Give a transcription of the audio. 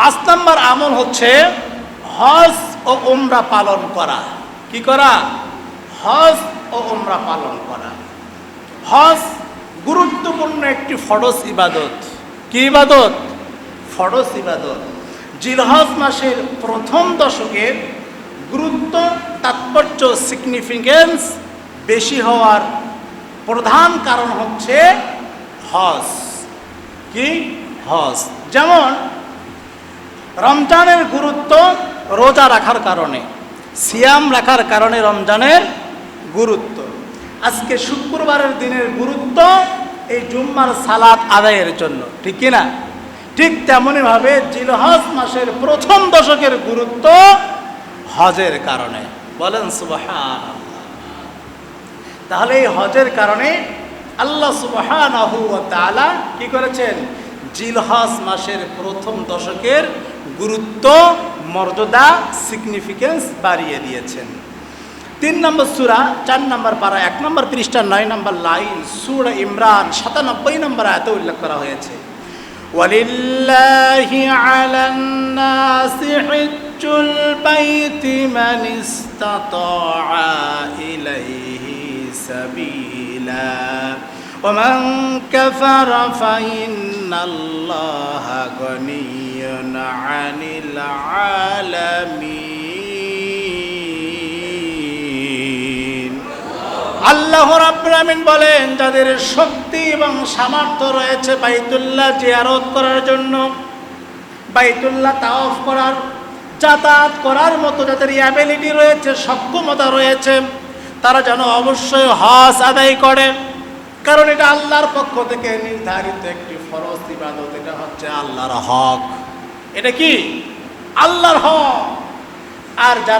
পাঁচ নম্বর আমল হচ্ছে হজ ও উমরা পালন করা। কি করা? হজ ও উমরা পালন করা। হজ গুরুত্বপূর্ণ একটি ফরজ ইবাদত। কি ইবাদত? ফরজ ইবাদত। জিলহজ মাসের প্রথম দশকের গুরুত্ব, তাৎপর্য সিগনিফিকেন্স বেশি হওয়ার প্রধান কারণ হচ্ছে হজ। কি? হজ। যেমন রমজানের গুরুত্ব রোজা রাখার কারণে, সিয়াম রাখার কারণে রমজানের গুরুত্ব। আজকে শুক্রবারের দিনের গুরুত্ব এই জুম্মার সালাত আদায়ের জন্য, ঠিক কি না? ঠিক তেমনইভাবে জিলহজ মাসের প্রথম দশকের গুরুত্ব হজের কারণে। বলেন সুবহান তাহলে এই হজের কারণে আল্লাহ তাআলা কি করেছেন? জিলহজ মাসের প্রথম দশকের গুরুত্ব মর্যাদা সিগনিফিকেন্স বাড়িয়ে দিয়েছেন তিন নম্বর সুরা চার নম্বর পারা এক নম্বর পৃষ্ঠা নয় নম্বর লাইন সুরা ইমরান সাতানব্বই নম্বর এত উল্লেখ করা হয়েছে ولله على الناس حج البيت من استطاع إليه سبيلا ومن كفر فإن الله غني عن العالمين আল্লাহ রাব্বুল আমিন বলেন যাদের শক্তি এবং সামর্থ্য রয়েছে বাইতুল্লাহ জিয়ারত করার জন্য বাইতুল্লাহ তাওয়াফ করার যাতায়াত করার মতো যাদের অ্যাবিলিটি রয়েছে সক্ষমতা রয়েছে তারা যেন অবশ্যই হজ আদায় করে কারণ এটা আল্লাহর পক্ষ থেকে নির্ধারিত একটি ফরজ ইবাদত, এটা হচ্ছে আল্লাহর হক। এটা কি? আল্লাহর হক। আর যারা